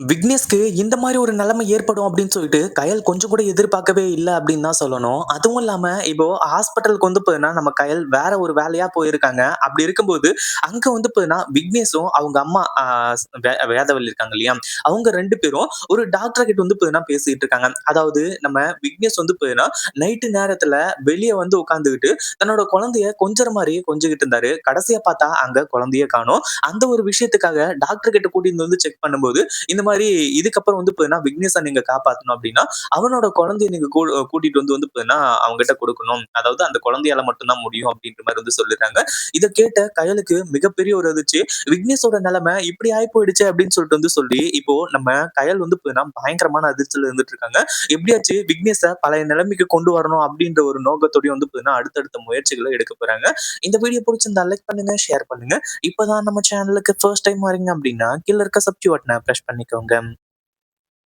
விக்னேஷ்க்கு இந்த மாதிரி ஒரு நிலைமை ஏற்படும் அப்படின்னு சொல்லிட்டு கயல் கொஞ்சம் கூட எதிர்பார்க்கவே இல்லை அப்படின்னு தான் சொல்லணும். அதுவும் இல்லாம இப்போ ஹாஸ்பிட்டலுக்கு வந்து பார்த்தீங்கன்னா, நம்ம கயல் வேற ஒரு வேலையா போயிருக்காங்க. அப்படி இருக்கும்போது அங்க வந்து பார்த்தீங்கன்னா, விக்னேஷும் அவங்க அம்மா ஆ வேதவள்ளி இருக்காங்க இல்லையா? அவங்க ரெண்டு பேரும் ஒரு டாக்டர் கிட்ட வந்து பார்த்தீங்கன்னா பேசிட்டு இருக்காங்க. அதாவது நம்ம விக்னேஷ் வந்து பார்த்தீங்கன்னா, நைட்டு நேரத்துல வெளியே வந்து உட்காந்துக்கிட்டு தன்னோட குழந்தைய கொஞ்சம் மாதிரியே கொஞ்சிக்கிட்டு இருந்தாரு. கடைசியா பார்த்தா அங்க குழந்தைய காணும் அந்த ஒரு விஷயத்துக்காக டாக்டர் கிட்ட கூட்டிட்டு வந்து செக் பண்ணும்போது, இந்த மாதிரி இதுக்கப்புறம் வந்து பார்த்தீங்கன்னா, விக்னேஷ நீங்க காப்பாத்தணும் அப்படின்னா, அவனோட குழந்தைய நீங்க கூ கூட்டிட்டு வந்து வந்து பார்த்தீங்கன்னா, அவன்கிட்ட கொடுக்கணும் அதாவது அந்த குழந்தையால மட்டும்தான் முடியும் அப்படின்ற மாதிரி வந்து சொல்லிருக்காங்க. இதை கேட்ட கயலுக்கு மிகப்பெரிய ஒரு அதிர்ச்சி. விக்னேஷோட நிலைமை இப்படி ஆகி போயிடுச்சு அப்படின்னு சொல்லிட்டு வந்து சொல்லி, இப்போ நம்ம கயல் வந்து பார்த்தீங்கன்னா, பயங்கரமான அதிர்ச்சியில இருந்துட்டு இருக்காங்க. எப்படியாச்சு விக்னேஷ பழைய நிலைமைக்கு கொண்டு வரணும் அப்படின்ற ஒரு நோக்கத்தோடய வந்து பார்த்தீங்கன்னா, அடுத்தடுத்த முயற்சிகளை எடுக்க போறாங்க. இந்த வீடியோ பிடிச்சிருந்தா லைக் பண்ணுங்க, ஷேர் பண்ணுங்க. இப்பதான் நம்ம சேனலுக்கு ஃபர்ஸ்ட் டைம் வரீங்க அப்படின்னா, கீழ இருக்க சப்ஸ்கிரைப் பட்டன பிரஸ் 刚刚。